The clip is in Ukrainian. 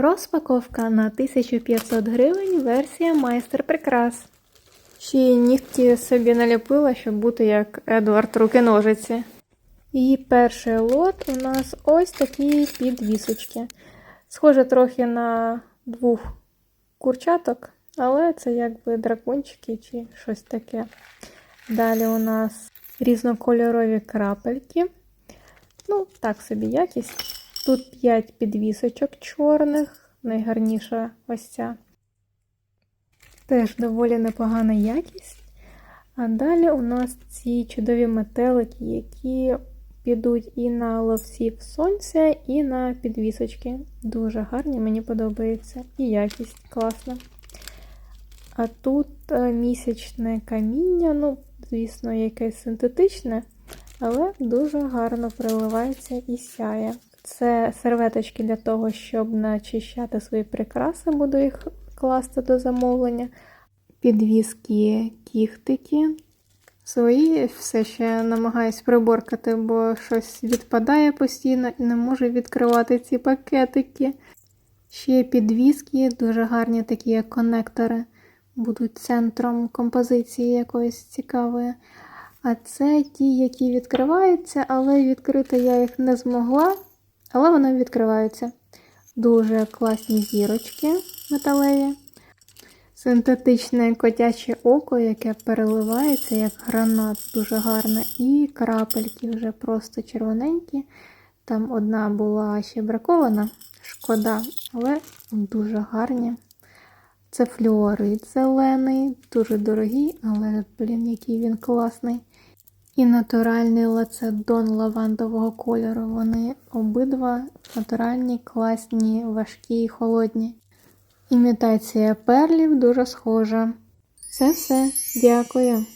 Розпаковка на 1500 гривень, версія майстер прикрас. Ще нігті собі наліпила, щоб бути як Едвард руки-ножиці. Її перший лот у нас ось такі підвісочки. Схоже трохи на двох курчаток, але це якби дракончики чи щось таке. Далі у нас різнокольорові крапельки. Ну, так собі якість. Тут 5 підвісочок чорних, найгарніша ось ця. Теж доволі непогана якість. А далі у нас ці чудові метелики, які підуть і на ловців сонця, і на підвісочки. Дуже гарні, мені подобається. І якість класна. А тут е, місячне каміння, ну, звісно, якесь синтетичне, але дуже гарно приливається і сяє. Це серветочки для того, щоб начищати свої прикраси, буду їх класти до замовлення. Підвіски кіхтики. Свої все ще намагаюсь приборкати, бо щось відпадає постійно і не можу відкривати ці пакетики. Ще підвіски, дуже гарні такі як конектори, будуть центром композиції якоїсь цікавої. А це ті, які відкриваються, але відкрити я їх не змогла, але вони відкриваються. Дуже класні зірочки металеві. Синтетичне котяче око, яке переливається як гранат, дуже гарне. І крапельки вже просто червоненькі. Там одна була ще бракована, шкода, але дуже гарні. Це флюорит зелений, дуже дорогий, але, блін, який він класний. І натуральний лацедон лавандового кольору. Вони обидва натуральні, класні, важкі і холодні. Імітація перлів дуже схожа. Це все. Дякую.